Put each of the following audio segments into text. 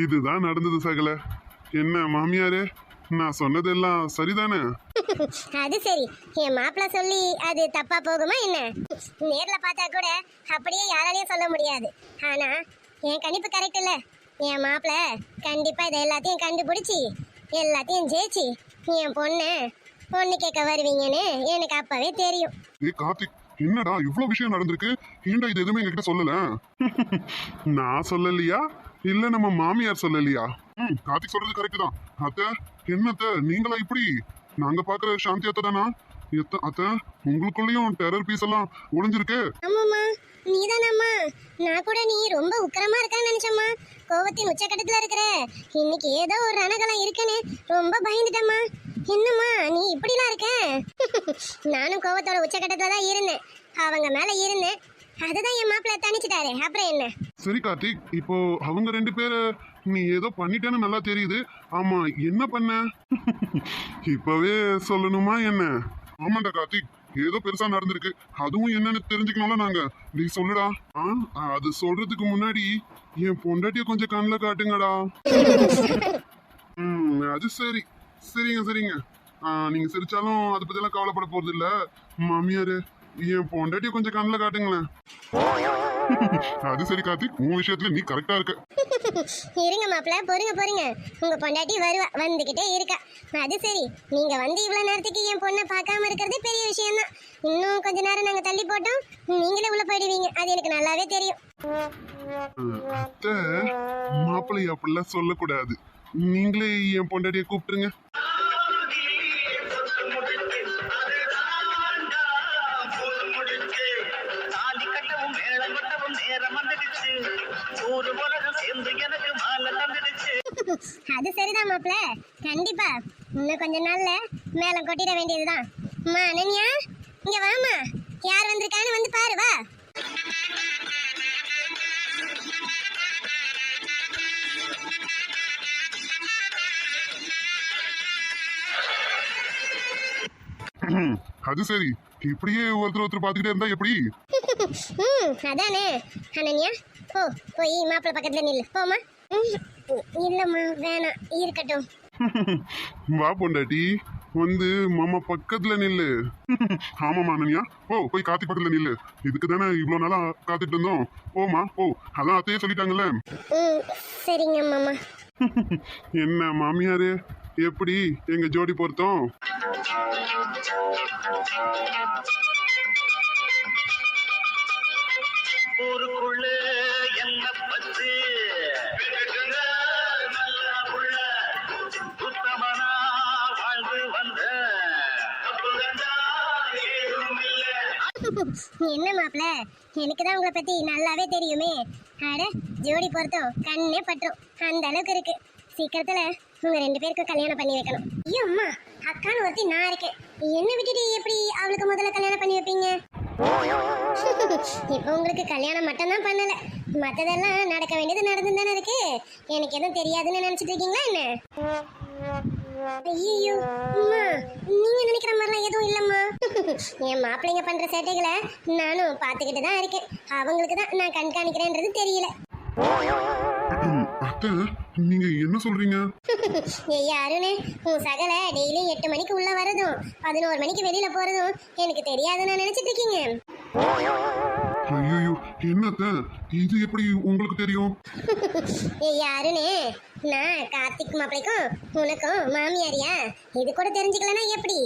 இதுதான் நடந்தது சகல. என்ன மாமியாரே? நான் சொன்னதெல்லாம் சரிதானே? அது சரி. என் மாப்பிள்ள சொல்லி அது தப்பா போகுமா என்ன? நேர்ல பார்த்தா கூட அப்படியே யாராலையும் சொல்ல முடியாது. ஆனா என் கணிப்பு கரெக்ட் இல்ல. என் மாப்பிள்ள கண்டிப்பா இதை எல்லாத்தையும் கண்டுபிடிச்சி எல்லாத்தையும் ஜெயிச்சு என் பொண்ணு பொண்ணு கேட்க வருவீங்கன்னு எனக்கு அப்பவே தெரியும். ஏ கார்த்திக் என்னடா இவ்வளவு விஷயம் நடந்திருக்கு? ஏன்டா இது எதுவுமே எங்ககிட்ட சொல்லல? நான் சொல்லலையா? இல்ல நம்ம மாமியார் சொல்லலையா? ம் கார்த்திக் சொல்றது கரெக்ட் தான். அத்தை என்னத்த நீங்களா இப்படி? நாங்க பாக்குற சாந்தி அத்தை தானா? எத்த அத்தை உங்களுக்குள்ளயும் டெரர் பீஸ் எல்லாம் ஒளிஞ்சிருக்கு. ஆமாம்மா நீதானம்மா. நான் கூட நீ ரொம்ப உக்கிரமா இருக்கான்னு நினைச்சம்மா. கோவத்தின் உச்சக்கட்டத்துல இருக்கிற. இன்னைக்கு ஏதோ ஒரு ரணகலம் இருக்குன்னு ரொம்ப பயந்துட்டம்மா. என்னம்மா நீ இப்படிலாம் இருக்க? நானும் கோவத்தோட உச்சக்கட்டத்துல தான் இருந்தேன். அவங்க மேல இருந்தேன். அதுதான் என் மாப்பிள்ள தணிச்சிட்டாரு அப்புறம் என்ன? சரி கார்த்திக் இப்போ அவங்க ரெண்டு பேரு நீ ஏதோ பண்ணிட்டேன்னு நல்லா தெரியுது. ஆமா என்ன பண்ண? இப்பவே சொல்லணுமா என்ன? ஆமாண்டா கார்த்திக் ஏதோ பெருசா நடந்திருக்கு. அதுவும் என்னன்னு தெரிஞ்சுக்கணும்ல நாங்க. நீ சொல்லுடா. ஆ அது சொல்றதுக்கு முன்னாடி என் பொண்டாட்டிய கொஞ்சம் கண்ணில் காட்டுங்கடா. ம் அது சரி. சரிங்க சரிங்க. நீங்க சிரிச்சாலும் அதை பத்தியெல்லாம் கவலைப்பட போறது இல்ல மாமியாரு என் பொண்டாட்டிய கொஞ்சம் கண்ணில் காட்டுங்களேன். அது சரி கார்த்திக் உன் விஷயத்துல நீ கரெக்டா இருக்க. இருங்க மாப்பிள்ள பொறுங்க பொறுங்க. உங்க பொண்டாட்டி வருவா வந்துகிட்டே இருக்கா. அது சரி நீங்க வந்து இவ்வளவு நேரத்துக்கு என் பொண்ணை பார்க்காம இருக்கிறதே பெரிய விஷயம்தான். இன்னும் கொஞ்ச நேரம் நாங்க தள்ளி போட்டோம் நீங்களே உள்ள போயிடுவீங்க. அது எனக்கு நல்லாவே தெரியும். அத்தை மாப்பிள்ளை அப்படிலாம் சொல்லக்கூடாது. நீங்களே என் பொண்டாட்டிய கூப்பிட்டுருங்க. ஊரு உலகம் சேர்ந்து எனக்கு மாலை தந்துடுச்சு. அது சரிதான் மாப்பிள்ள. கண்டிப்பா. இன்னும் கொஞ்ச நாள்ல மேலம் கொட்டிட வேண்டியதுதான். அம்மா அனன்யா இங்க வாமா யார் வந்திருக்கான்னு வந்து பாரு வா. அது சரி. இப்படியே ஒருத்தர் ஒருத்தர் பார்த்துக்கிட்டே இருந்தா எப்படி? ம் அதானே. அனன்யா போ போய் மாப்பிள்ள பக்கத்துல நில்லு. போமா இல்லம்மா வேணாம் இருக்கட்டும். வா பொண்டாட்டி வந்து மாமா பக்கத்துல நில்லு. ஆமா மானனியா ஓ போய் கார்த்திக் பக்கத்துல நில்லு. இதுக்கு தானே இவ்வளவு நாளா காத்துட்டு இருந்தோம். போமா போ. அதான் அத்தையே சொல்லிட்டாங்கல்ல. சரிங்க மாமா. என்ன மாமியாரு? எப்படி? எங்க ஜோடி பொருத்தம்? என்ன மாப்பிள? எனக்கு தான் உங்களை பத்தி நல்லாவே தெரியுமே. அட ஜோடி பொறுத்தோம் கண்ணே பற்றும். அந்த அளவுக்கு இருக்கு. சீக்கிரத்துல உங்க ரெண்டு பேருக்கும் கல்யாணம் பண்ணி வைக்கணும். ஐயோ அம்மா. அக்கான்னு ஒருத்தி நான் இருக்கேன். என்ன விட்டுட்டு எப்படி அவளுக்கு முதல்ல கல்யாணம் பண்ணி வைப்பீங்க? இப்போ உங்களுக்கு கல்யாணம் மட்டும்தான் பண்ணல. மற்றதெல்லாம் நடக்க வேண்டியது நடந்து தானே இருக்கு. எனக்கு எதுவும் தெரியாதுன்னு நினைச்சிட்டு இருக்கீங்களா என்ன? ஐயோ அம்மா நீங்க நினைக்கிற மாதிரிலாம் எதுவும் இல்லம்மா. என் மாப்பிள்ளைங்க பண்ற சேட்டைகளை நானும் பார்த்துக்கிட்டு தான் இருக்கேன். அவங்களுக்கு தான் நான் கண்காணிக்கிறேன்றது தெரியல. அத்தை நீங்க என்ன சொல்றீங்க? ஐயா அருணே உன் சகல டெய்லியும் எட்டு மணிக்கு உள்ள வரதும். பதினோரு மணிக்கு வெளியில போறதும் எனக்கு தெரியாதுன்னு நினைச்சிட்டு இருக்கீங்க. ஐயோ என்னத்த? இது எப்படி உங்களுக்கு தெரியும்? அருணே நான் கார்த்திக் மாப்பிளைக்கும் உனக்கும் மாமியாரியா? இது கூட தெரிஞ்சுக்கலனா எப்படி?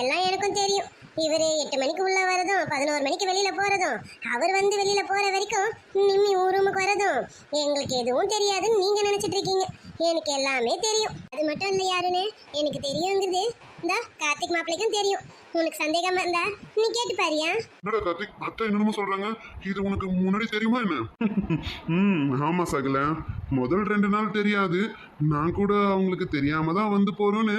எல்லாம் எனக்கும் தெரியும். இவர் எட்டு மணிக்கு உள்ள வரதும் பதினோரு மணிக்கு வெளியில போறதும் அவர் வந்து வெளியில போற வரைக்கும் நிம்மி ஊர் ரூமுக்கு வரதும் எங்களுக்கு எதுவும் தெரியாதுன்னு நீங்க நினைச்சிட்டு இருக்கீங்க. எனக்கு எல்லாமே தெரியும். அது மட்டும் இல்லை யாருன்னு எனக்கு தெரியுங்கிறது இந்த கார்த்திக் மாப்பிளைக்கும் தெரியும். உனக்கு சந்தேகமா இருந்தா நீ கேட்டு பாரியா? என்னடா கார்த்திக் அத்தை என்னமோ சொல்றாங்க. இது உனக்கு முன்னாடி தெரியுமா என்ன? ம் ஆமா சகல. முதல் ரெண்டு நாள் தெரியாது. நான் கூட அவங்களுக்கு தெரியாம தான் வந்து போறோன்னு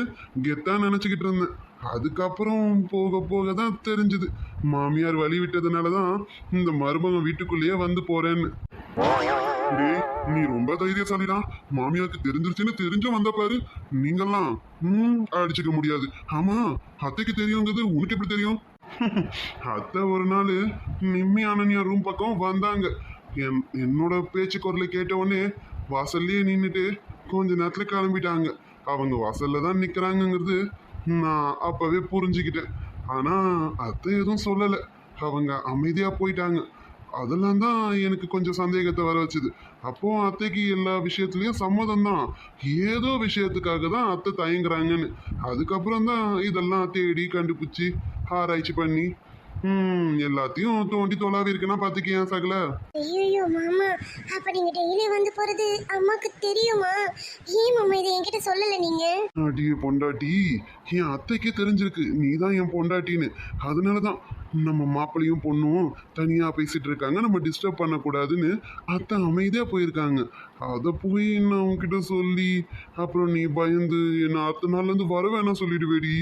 கெத்தா நினைச்சுக்கிட்டு இருந்தேன். அதுக்கப்புறம் போக போக தான் தெரிஞ்சுது. மாமியார் வழி விட்டதுனால தான் இந்த மருமகன் வீட்டுக்குள்ளேயே வந்து போறேன்னு. டேய் நீ ரொம்ப தைரியசாலிடா. மாமியாருக்கு தெரிஞ்சிருச்சுன்னு தெரிஞ்சும் வந்த பாரு. நீங்கெல்லாம் ம் அடிச்சுக்க முடியாது. ஆமா அத்தைக்கு தெரியுங்கிறது உனக்கு எப்படி தெரியும்? அத்தை ஒரு நாள் நிம்மி அனன்யா ரூம் பக்கம் வந்தாங்க. என் என்னோட பேச்சு குரலை கேட்ட உடனே வாசல்லையே நின்றுட்டு கொஞ்ச நேரத்தில் கிளம்பிட்டாங்க. அவங்க வாசல்ல தான் நிற்கிறாங்கங்கிறது நான் அப்போவே புரிஞ்சுக்கிட்டேன். ஆனால் அத்தை எதுவும் சொல்லலை. அவங்க அமைதியாக போயிட்டாங்க. அதெல்லாம் தான் எனக்கு கொஞ்சம் சந்தேகத்தை வர வச்சுது. அப்போ அத்தைக்கு எல்லா விஷயத்துலேயும் சம்மதம் தான் ஏதோ விஷயத்துக்காக தான் அத்தை தயங்குறாங்கன்னு. அதுக்கப்புறம் தான் இதெல்லாம் தேடி கண்டுபிடிச்சி ஆராய்ச்சி பண்ணி ம் எல்லாத்தையும் தோண்டி தொலாவி இருக்குன்னா பார்த்துக்கியா சகல? ஐயோ மாமா. அப்ப நீங்க டெய்லி வந்து போறது அம்மாக்கு தெரியுமா? ஏன் மாமா இதை என்கிட்ட சொல்லல நீங்க? அடி பொண்டாட்டி என் அத்தைக்கே தெரிஞ்சிருக்கு. நீ தான் என் பொண்டாட்டின்னு. அதனால தான் நம்ம மாப்பிள்ளையும் பொண்ணும் தனியாக பேசிட்டு இருக்காங்க. நம்ம டிஸ்டர்ப் பண்ணக்கூடாதுன்னு அத்தை அமைதியாக போயிருக்காங்க. அதை போய் நான் உன்கிட்ட சொல்லி அப்புறம் நீ பயந்து என்ன அடுத்த நாள்லேருந்து வர வேணாம் சொல்லிடுவேடி.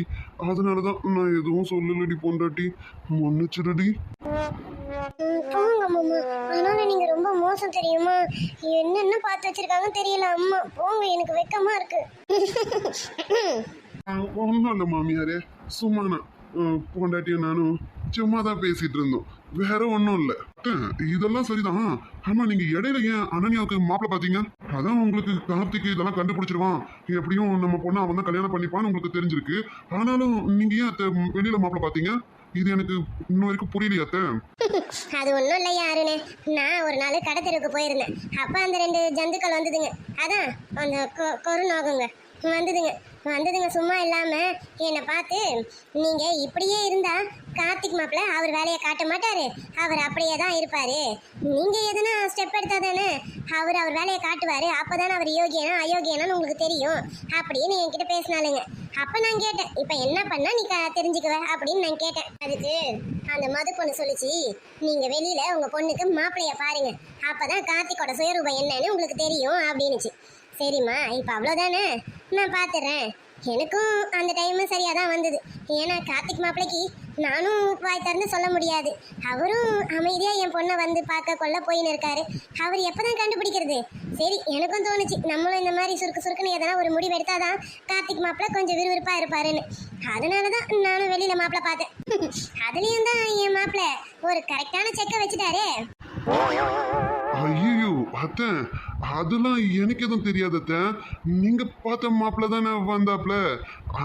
அதனால தான் நான் எதுவும் சொல்லலடி பொண்டாட்டி. மன்னிச்சிடுடி. போங்க மாமா. அதனால நீங்க ரொம்ப மோசம் தெரியுமா? என்னென்ன பார்த்து வச்சிருக்காங்கன்னு தெரியல. அம்மா போங்க எனக்கு வெக்கமா இருக்கு. ஒன்றும் இல்லை மாமியாரே. சும்மா பொண்டாட்டியும் நானும் சும்மா தான் பேசிட்டு இருந்தோம். வேற ஒன்றும் இல்லை. இதெல்லாம் சரிதான். ஆமா நீங்க இடையில ஏன் அனன்யாவுக்கு மாப்பிள்ள பார்த்தீங்க? அதான் உங்களுக்கு கார்த்திக் இதெல்லாம் கண்டுபிடிச்சிருவான். எப்படியும் நம்ம பொண்ணு அவன் தான் கல்யாணம் பண்ணிப்பான்னு உங்களுக்கு தெரிஞ்சிருக்கு. ஆனாலும் நீங்க ஏன் வெளியில மாப்பிள்ளை பார்த்தீங்க? இது எனக்கு இன்னும் வரைக்கும் புரியலையா அது ஒன்றும் இல்லை யாருன்னு நான் ஒரு நாள் கடை தெருவுக்கு போயிருந்தேன். அப்போ அந்த ரெண்டு ஜந்துக்கள் வந்ததுங்க. அதான் அந்த கொரு கொருநாகுங்க வந்ததுங்க. வந்ததுங்க சும்மா இல்லாமல் என்னை பார்த்து நீங்கள் இப்படியே இருந்தால் கார்த்திக் மாப்பிள்ள அவர் வேலையை காட்ட மாட்டார். அவர் அப்படியே தான் இருப்பார். நீங்கள் எதுனா ஸ்டெப் எடுத்தா தானே அவர் அவர் வேலையை காட்டுவார். அப்போ தானே அவர் யோகியனா அயோக்கியனான்னு உங்களுக்கு தெரியும். அப்படின்னு என்கிட்ட பேசினாலுங்க அப்போ நான் கேட்டேன் இப்போ என்ன பண்ணால் நீ க- தெரிஞ்சுக்குவ? அப்படின்னு நான் கேட்டேன். அதுக்கு அந்த மது பொண்ணு சொல்லிச்சு நீங்கள் வெளியில் உங்கள் பொண்ணுக்கு மாப்பிளைய பாருங்க. அப்பதான் கார்த்திக்கோட சுயரூபம் என்னன்னு உங்களுக்கு தெரியும். அப்படின்னுச்சு. சரிம்மா இப்போ அவ்வளோதானே நான் பார்த்துறேன் எனக்கும் அந்த டைமு சரியாக தான் வந்தது. ஏன்னா கார்த்திக் மாப்பிளைக்கு நானும் வாய் திறந்து சொல்ல முடியாது. அவரும் அமைதியாக என் பொண்ணை வந்து பார்க்க கொள்ள போயின்னு இருக்காரு. அவர் எப்போ தான் கண்டுபிடிக்கிறது? சரி எனக்கும் தோணுச்சு. நம்மளும் இந்த மாதிரி சுருக்கு சுருக்குன்னு எதனா ஒரு முடிவு எடுத்தாதான் கார்த்திக் மாப்பிள்ளை கொஞ்சம் விறுவிறுப்பாக இருப்பாருன்னு. அதனால தான் நானும் வெளியில் மாப்பிள்ளை பார்த்தேன். அதுலேயும் தான் என் மாப்பிள்ளை ஒரு கரெக்டான செக்கை வச்சுட்டாரு. ஐயோ அத்தை. அதெல்லாம் எனக்கு எதுவும் தெரியாது நீங்க பார்த்த மாப்பிள்ள தானே வந்தாப்ல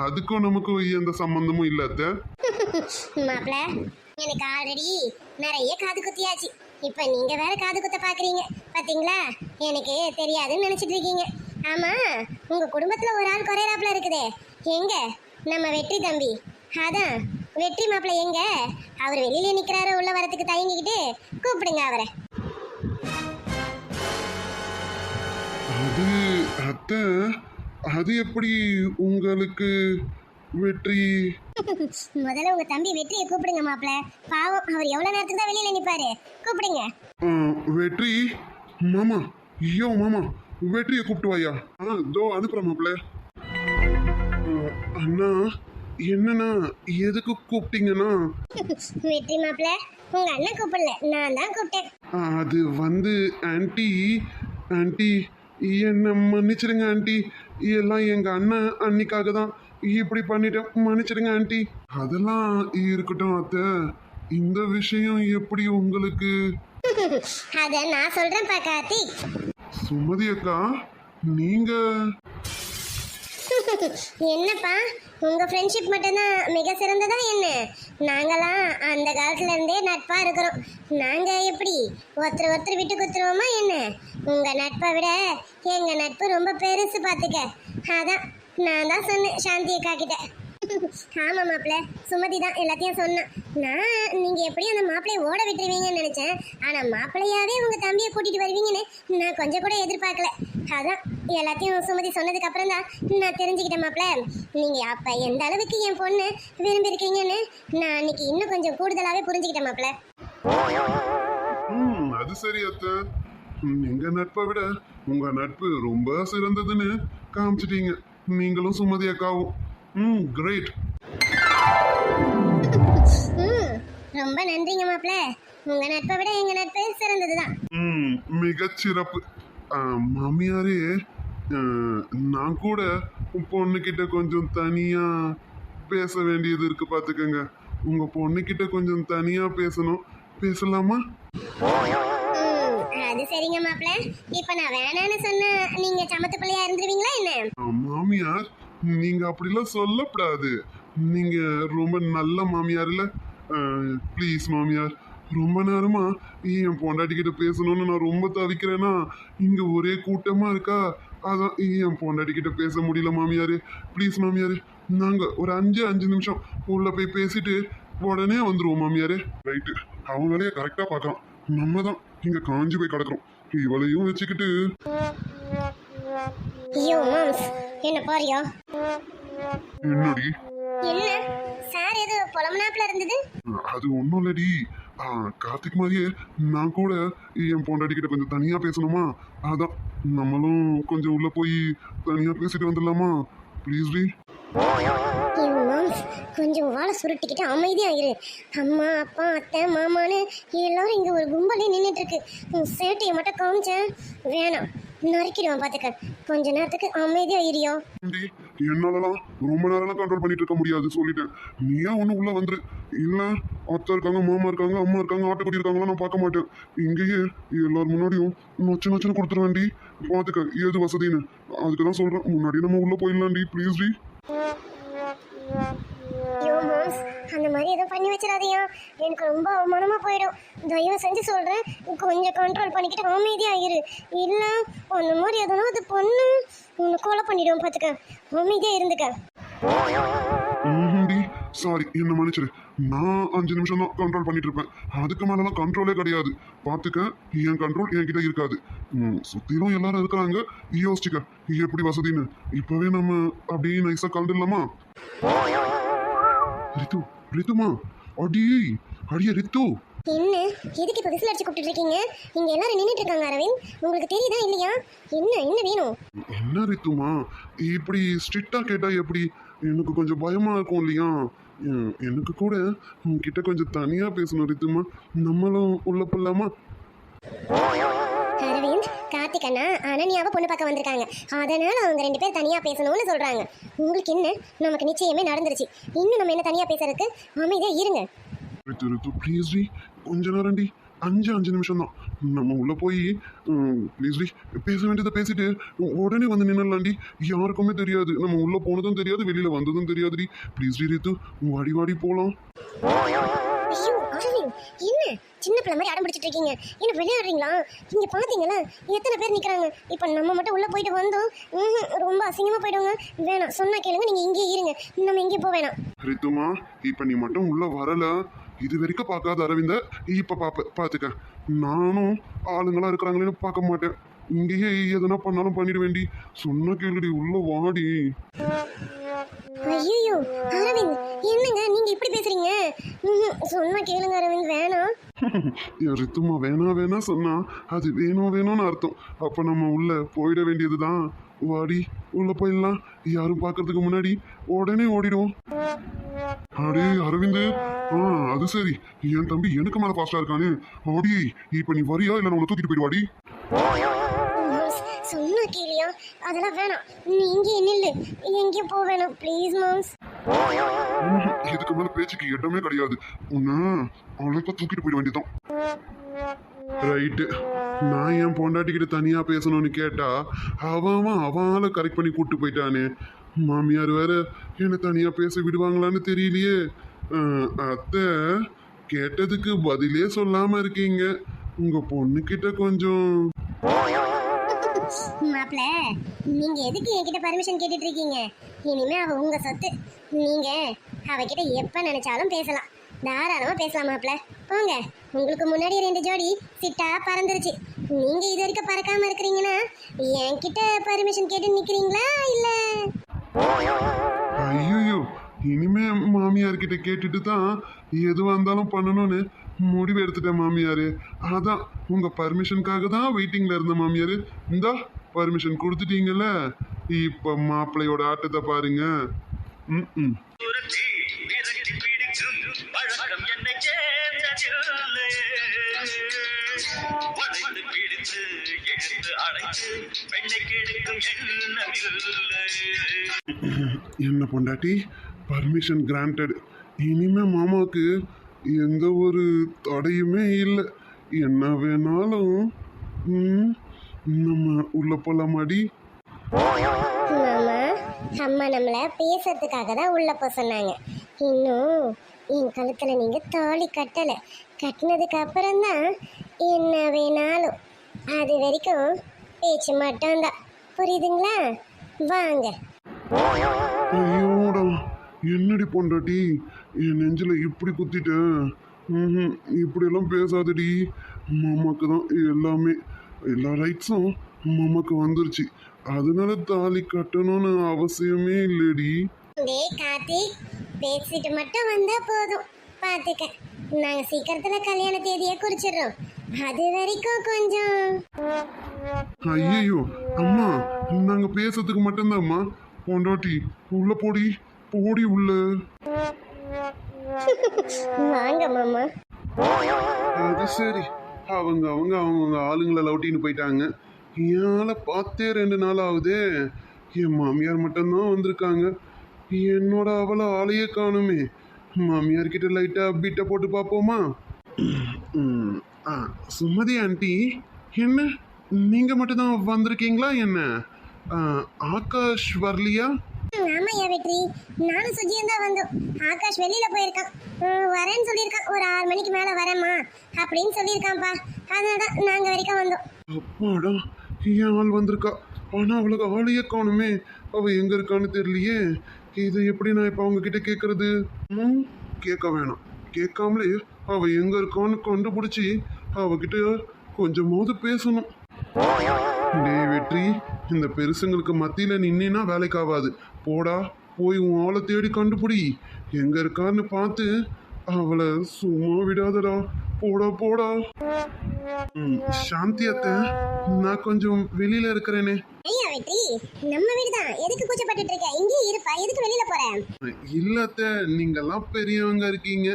அதுக்கும் நமக்கும் எந்த சம்பந்தமும் இல்லை மாப்பிள எனக்கு ஆல்ரெடி நிறைய காது குத்தியாச்சு. இப்போ நீங்க வேற காது குத்த பாக்குறீங்க. பாத்தீங்களா? எனக்கு தெரியாதுன்னு நினைச்சிட்டு இருக்கீங்க. ஆமா உங்க குடும்பத்துல ஒரு ஆள் குறையறாப்ல இருக்குதே. எங்க? நம்ம வெற்றி தம்பி. அதான் வெற்றி மாப்பிள எங்க? அவர் வெளியில நிக்கிறாரு உள்ள வரத்துக்கு தயங்கிக்கிட்டு கூப்பிடுங்க அவரை. அத்தை அது எப்படி உங்களுக்கு வெற்றி? முதல்ல உங்க தம்பி வெற்றியை கூப்பிடுங்க மாப்பிள. பாவம் அவர் எவ்வளவு நேரத்துக்கு தான் வெளியில நிப்பாரு? கூப்பிடுங்க. வெற்றி? மாமா ஐயோ மாமா வெற்றியை கூப்பிட்டு வாயா. ஆ இதோ அனுப்புறேன் மாப்பிள்ள ஆ, அண்ணா என்னண்ணா எதுக்கு கூப்பிட்டீங்கன்னா? வெற்றி மாப்பிள உங்க அண்ணன் கூப்பிடல நான் தான் கூப்பிட்டேன். அது வந்து ஆன்ட்டி ஆன்ட்டி என்ன மன்னிச்சிடுங்க ஆன்ட்டி எல்லாம் எங்க அண்ணன் அன்னிக்காக தான் இப்படி பண்ணிட்டேன். மன்னிச்சிடுங்க ஆன்ட்டி அதெல்லாம் இருக்கட்டும் அத்தை. இந்த விஷயம் எப்படி உங்களுக்கு? அத நான் சொல்றேன் பா கார்த்திக் சுமதி அக்கா நீங்க என்னப்பா? உங்கள் ஃப்ரெண்ட்ஷிப் மட்டும்தான் மிக சிறந்ததா என்ன? நாங்களாம் அந்த காலத்துலேருந்தே நட்பாக இருக்கிறோம். நாங்கள் எப்படி? ஒருத்தர் ஒருத்தர் விட்டு கொடுத்துருவோமா என்ன? உங்கள் நட்பை விட எங்கள் நட்பு ரொம்ப பெருசு பார்த்துக்க அதான் நான் தான் சொன்னேன் சாந்தி அக்கா கிட்ட. ஆமா மாப்பிள்ள சுமதி தான் எல்லாத்தையும் சொன்னான் நான் நீங்க எப்படியும் அந்த மாப்பிள்ளைய ஓட விட்டுருவீங்கன்னு நினைச்சேன். ஆனா மாப்பிள்ளையாவே உங்க தம்பியை கூட்டிட்டு வருவீங்கன்னு நான் கொஞ்சம் கூட எதிர்பார்க்கல. அதான் எல்லாத்தையும் சுமதி சொன்னதுக்கு அப்புறம் தான் நான் தெரிஞ்சுக்கிட்டேன் மாப்பிள்ள. நீங்க அப்ப எந்த அளவுக்கு என் பொண்ணு விரும்பி இருக்கீங்கன்னு நான் அன்னைக்கு இன்னும் கொஞ்சம் கூடுதலாவே புரிஞ்சுக்கிட்டேன் மாப்பிள்ள. ம் அது சரி அத்தை. ம், எங்க நட்பை விட உங்க நட்பு ரொம்ப சிறந்ததுன்னு காமிச்சிட்டீங்க. நீங்களும் சுமதி அக்காவும். ம் கிரேட் ம் ரொம்ப நன்றிங்க மாப்பிள்ள உங்க நட்பை விட எங்க நட்பு சிறந்ததுதான். ம் மிகச்சிறப்பு மாமியாரே நான் கூட பொண்ணுக்கிட்ட கொஞ்சம் தனியா பேச வேண்டியது இருக்கு பார்த்துக்கங்க உங்க பொண்ணுக்கிட்ட கொஞ்சம் தனியா பேசணும். பேசலாமா? அது சரிங்க மாப்பிள்ள இப்ப நான் வேணான்னு சொன்னா நீங்க சமத்து பிள்ளையா இருந்துருவீங்களா என்ன? மாமியார் நீங்க அப்படிலாம் சொல்லக்கூடாது நீங்க ரொம்ப நல்ல மாமியார் இல்ல ப்ளீஸ் மாமியார் ரொம்ப நேரமா என் பொண்டாட்டி கிட்ட பேசணும்னு நான் ரொம்ப தவிக்கிறேன்னா இங்க ஒரே கூட்டமா இருக்கா? அதான் என் பொண்டாட்டி கிட்ட பேச முடியல மாமியாரு. ப்ளீஸ் மாமியாரு நாங்க ஒரு அஞ்சு அஞ்சு நிமிஷம் உள்ள போய் பேசிட்டு உடனே வந்துருவோம் மாமியாரு. ரைட்டு அவன் வேலையை கரெக்டா பார்க்கலாம் நம்ம தான் இங்க காஞ்சி போய் கிடக்குறோம். இவளையும் வச்சுக்கிட்டு ஐயோ மாம்ஸ். என்ன பாரியா? என்னடி? என்ன? சார் ஏதோ புலம்புனாப்புல இருந்தது? அது ஒன்றும் இல்லடி. கார்த்திக் மாதிரியே நான் கூட என் பொண்டாட்டி கிட்ட கொஞ்சம் தனியா பேசணுமா? அதான் நம்மளும் கொஞ்சம் உள்ள போய் தனியா பேசிட்டு வந்துடலாமா? ப்ளீஸ் டி. கொஞ்சம் வாழை சுருட்டிக்கிட்டு அமைதியா இரு அம்மா அப்பா அத்தை மாமான்னு எல்லாரும் இங்க ஒரு கும்பலே நின்றுட்டு இருக்கு. சேட்டையை மட்டும் காமிச்சேன் வேணாம். நறுக்கிடுவான் பார்த்துக்க கொஞ்ச நேரத்துக்கு அமைதியா இரியா என்னாலலாம் ரொம்ப நேரம்லாம் கண்ட்ரோல் பண்ணிட்டு இருக்க முடியாது சொல்லிட்டேன். நீயா ஒன்று உள்ள வந்துரு இல்லை அத்தை இருக்காங்க மாமா இருக்காங்க அம்மா இருக்காங்க ஆட்டுக்குடி இருக்காங்களா நான் பார்க்க மாட்டேன். இங்கேயே எல்லார் முன்னாடியும் நொச்சு நொச்சுன்னு கொடுத்துருவேன்டி. பார்த்துக்க ஏது வசதின்னு. அதுக்கு தான் சொல்கிறேன் முன்னாடி நம்ம உள்ளே போயிடலாம்டி ப்ளீஸ் டி. ஐயோ அந்த மாதிரி எதுவும் பண்ணி வச்சிடாதீயா எனக்கு ரொம்ப அவமானமாக போயிடும். தயவு செஞ்சு சொல்கிறேன் கொஞ்சம் கண்ட்ரோல் பண்ணிக்கிட்டு அமைதியாக இரு இல்லை அந்த மாதிரி எதனா அது பொண்ணு. உன்னை கொலை பண்ணிடும் பார்த்துக்க அமைதியாக இருந்துக்க. டி சாரி என்ன மன்னிச்சிரு. நான் அஞ்சு நிமிஷம் தான் கண்ட்ரோல் பண்ணிட்டு இருப்பேன் அதுக்கு மேலலாம் கண்ட்ரோலே கிடையாது. பார்த்துக்க என் கண்ட்ரோல் என்கிட்ட இருக்காது. சுத்திலும் எல்லாரும் இருக்கிறாங்க யோசிச்சுக்க எப்படி வசதின்னு. இப்பவே நம்ம அப்படியே நைஸா கலந்துடலாமா? ரித்து ரித்துமா? அடி அடியே ரித்து. என்ன எதுக்கு இப்போ விசில் அடிச்சு கூப்பிட்டு இருக்கீங்க? இங்க எல்லாரும் நின்றுட்டு இருக்காங்க அரவிந்த். உங்களுக்கு தெரியுதா இல்லையா? என்ன என்ன வேணும்? என்ன ரித்துமா? இப்படி ஸ்ட்ரிக்டா கேட்டா எப்படி? எனக்கு கொஞ்சம் பயமா இருக்கும் இல்லையா? எனக்கு கூட உன்கிட்ட கொஞ்சம் தனியா பேசணும் ரித்துமா. நம்மளும் உள்ள அரவிந்த் கார்த்திக் அண்ணா அனன்யாவை பொண்ணு பார்க்க வந்திருக்காங்க. அதனால் அவங்க ரெண்டு பேர் தனியாக பேசணும்னு சொல்கிறாங்க உங்களுக்கு என்ன? நமக்கு நிச்சயமே நடந்துருச்சு. இன்னும் நம்ம என்ன தனியா பேசுறதுக்கு? அமைதியாக இருங்க. ப்ளீஸ் கொஞ்ச நேரம் அஞ்சு அஞ்சு நிமிஷம் தான் நம்ம உள்ள போய் ப்ளீஸ்டி பேச வேண்டியதை பேசிட்டு உடனே வந்து நின்னலாண்டி யாருக்குமே தெரியாது. நம்ம உள்ளே போனதும் தெரியாது வெளியில வந்ததும் தெரியாதுடி ப்ளீஸ் டி ரித்து வாடி வாடி போகலாம் ஐயோ என்ன சின்ன பிள்ளை மாதிரி அடம் பிடிச்சிட்டு இருக்கீங்க? என்ன விளையாடுறீங்களா? இங்க பாத்தீங்களா? எத்தனை பேர் நிக்கிறாங்க? இப்போ நம்ம மட்டும் உள்ள போயிட்டு வந்தோம். ரொம்ப அசிங்கமா போயிடுவாங்க. வேணாம். சொன்னா கேளுங்க. நீங்க இங்கேயே இருங்க. நம்ம எங்கேயும் போக வேணாம். ரித்துமா இப்ப நீ மட்டும் உள்ள வரல. இது வரைக்கும் பார்க்காத அரவிந்த. இப்ப பாப்ப பாத்துக்க. நானும் ஆளுங்களா இருக்கிறாங்களேன்னு பார்க்க மாட்டேன். இங்கேயே எதனா பண்ணாலும் பண்ணிட வேண்டி சொன்ன கேளுடி. உள்ள வாடி. ஐயோ அரவிந்த் என்னங்க நீங்க இப்படி பேசுறீங்க? சொன்னா கேளுங்க அரவிந்த் வேணாம். ரித்துமா வேணா வேணா சொன்னா அது வேணும் வேணும்னு அர்த்தம். அப்ப நம்ம உள்ள போயிட வேண்டியதுதான். வாடி உள்ள போயிடலாம். யாரும் பாக்குறதுக்கு முன்னாடி உடனே ஓடிடுவோம். அடே அரவிந்த். ஆ அது சரி. என் தம்பி எனக்கு மேல ஃபாஸ்டா இருக்கானே. ஆடி இப்ப நீ வரியா? இல்ல நான் உன்னை தூக்கிட்டு போயிடுவாடி சொன்னா கேளியா அதெல்லாம் வேணாம். நீ இங்கே நில்லு. எங்கேயும் போக வேணாம். ப்ளீஸ் மாம்ஸ் இதுக்கு மேல பேச்சுக்கு இடமே கிடையாது. உன்ன அவ்வளோக்கா தூக்கிட்டு போயிட வேண்டியதான் ரைட்டு நான் என் பொண்டாட்டிக்கிட்ட தனியாக தனியா பேசணும்னு கேட்டா அவன் அவன் கரெக்ட் பண்ணி கூட்டு போயிட்டானே. மாமியார் வேற என்னை தனியா பேச விடுவாங்களான்னு தெரியலையே. அத்தை கேட்டதுக்கு பதிலே சொல்லாம இருக்கீங்க. உங்க பொண்ணுக்கிட்ட கொஞ்சம் மாப்ள நீங்க எதுக்கு என்கிட்ட பர்மிஷன் கேட்டுட்டு இருக்கீங்க இனிமே அவ உங்க சொத்து. நீங்க அவகிட்ட எப்ப நினைச்சாலும் பேசலாம். தாராளமா பேசலாம் மாப்ள போங்க. உங்களுக்கு முன்னாடி ரெண்டு ஜோடி சிட்டா பறந்துருச்சு. நீங்க இது வரைக்கும் பறக்காம இருக்கிறீங்கன்னா என்கிட்ட பர்மிஷன் கேட்டு நிக்கிறீங்களா இல்ல? ஐயோ இனிமே மாமியார்கிட்ட கேட்டுட்டு தான் எதுவாக இருந்தாலும் பண்ணணும்னு முடிவு எடுத்துட்டேன் மாமியார். அதான் உங்க பர்மிஷனுக்காக தான் வெயிட்டிங்ல இருந்த மாமியார். இந்தா பர்மிஷன் கொடுத்துட்டீங்கல்ல? இப்போ மாப்பிள்ளையோட ஆட்டத்தை பாருங்க. ம் என்ன பொண்டாட்டி? பர்மிஷன் கிராண்டட் இனிமே மாமாவுக்கு எந்த ஒரு தடையுமே இல்லை. என்ன வேணாலும் ம் நம்ம உள்ள போலாமாடி மாமா அம்மா நம்மளை பேசுறதுக்காக தான் உள்ள போக சொன்னாங்க. இன்னும் என் கழுத்துல நீங்க தாலி கட்டல. கட்டினதுக்கு அப்புறம் தான் என்ன வேணாலும். அது வரைக்கும் பேச்சு மட்டும்தான். புரியுதுங்களா? வாங்க. ஐயோடா என்னடி பொண்டாட்டி? என் நெஞ்சில இப்படி குத்திட்ட ம்ஹும், இப்படியெல்லாம் பேசாதடி. மாமாக்கு தான் எல்லாமே எல்லா ரைட்ஸும் மாமாக்கு வந்துருச்சு. அதனால தாலி கட்டணும்னு அவசியமே இல்லடி. டேய் கார்த்திக் பேசிட்டு மட்டும் வந்தா போதும். பாத்துக்க. நாங்க சீக்கிரத்துல கல்யாண தேதியை குறிச்சிடுறோம். அது வரைக்கும் கொஞ்சம். ஐயோ அம்மா நாங்க பேசுறதுக்கு மட்டும்தாம்மா? பொண்டாட்டி உள்ள போடி போடி உள்ள. வாங்க மாமா. அது சரி. அவங்க அவங்க அவங்க ஆளுங்களை லவுட்டின்னு போயிட்டாங்க. என்னால் பார்த்தே ரெண்டு நாள் ஆகுதே என் மாமியார் மட்டும்தான் வந்திருக்காங்க. என்னோட அவளை ஆளையே காணுமே. மாமியார் கிட்ட லைட்டாக பீட்டை போட்டு பார்ப்போமா? ஆ, சுமதி ஆண்டி என்ன? நீங்கள் மட்டும்தான் வந்திருக்கீங்களா என்ன? ஆகாஷ் வரலையா? ஆமாய்யா வெற்றி. நானும் சுஜியும் தான் வந்தோம். ஆகாஷ் வெளியில போயிருக்கான். வரேன்னு சொல்லியிருக்கான். ஒரு ஆறு மணிக்கு மேல வரேம்மா. அப்படின்னு சொல்லியிருக்கான்ப்பா. அதனால தான் நாங்க வரைக்கும் வந்தோம். அப்பாடா ஏன் ஆள் வந்திருக்கா? ஆனா அவளுக்கு ஆளையே காணுமே. அவ எங்க இருக்கான்னு தெரியலையே. இதை எப்படி நான் இப்ப அவங்க கிட்ட கேக்குறது? ம் கேட்க வேணாம். கேட்காமலே அவ எங்க இருக்கான்னு கண்டுபிடிச்சி அவகிட்ட கொஞ்சமாவது பேசணும். டே வெற்றி இந்த பெருசுங்களுக்கு மத்தியில் நின்னா வேலைக்கு ஆகாது. போடா போய் உன் ஆளை தேடி கண்டுபிடி. எங்க இருக்கான்னு பார்த்து அவளை சும்மா விடாதடா. போடா போடா. சாந்தி அத்தை நான் கொஞ்சம் வெளியில இருக்கிறேனே. ஐயா வெற்றி. நம்ம வீடு தான் எதுக்கு கூச்சப்பட்டுட்டு இருக்க? இங்கேயே இருப்பா. எதுக்கு வெளியில போற? இல்ல அத்தை நீங்கெல்லாம் பெரியவங்க இருக்கீங்க.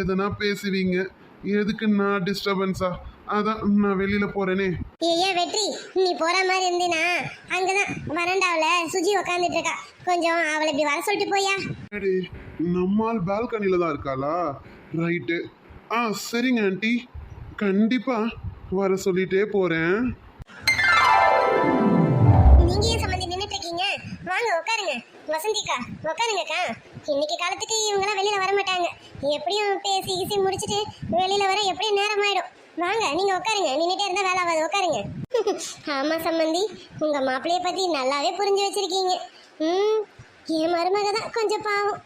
எதனா பேசுவீங்க. எதுக்கு நான் டிஸ்டர்பன்ஸா அதான் நான் வெளியில போறேனே. ஐயா வெற்றி நீ போற மாதிரி இருந்தீனா அங்கதான் வராண்டாவுல சுஜி உக்காந்துட்டு இருக்கா கொஞ்சம் அவளை இப்படி வர சொல்லிட்டு போயா அடே நம்மால் பால்கனில தான் இருக்காளா? ரைட்டு ஆ சரிங்க ஆண்டி. கண்டிப்பா வர சொல்லிட்டே போறேன். நீங்க ஏன் சம்மந்தி நின்னுட்டு இருக்கீங்க வாங்க உட்காருங்க வசந்திக்கா உட்காருங்கக்கா இன்னைக்கு காலத்துக்கு இவங்கெல்லாம் வெளியில வர மாட்டாங்க எப்படியும் பேசி கீசி முடிச்சிட்டு வெளியில வர எப்படியும் நேரம் ஆயிடும் வாங்க நீங்க உட்காருங்க. நின்றுட்டே இருந்தா வேலை ஆகாது. உட்காருங்க. ஆமா சம்மந்தி. உங்க மாப்பிள்ளைய பத்தி நல்லாவே புரிஞ்சு வச்சிருக்கீங்க. ம் என் மருமக தான் கொஞ்சம் பாவம்.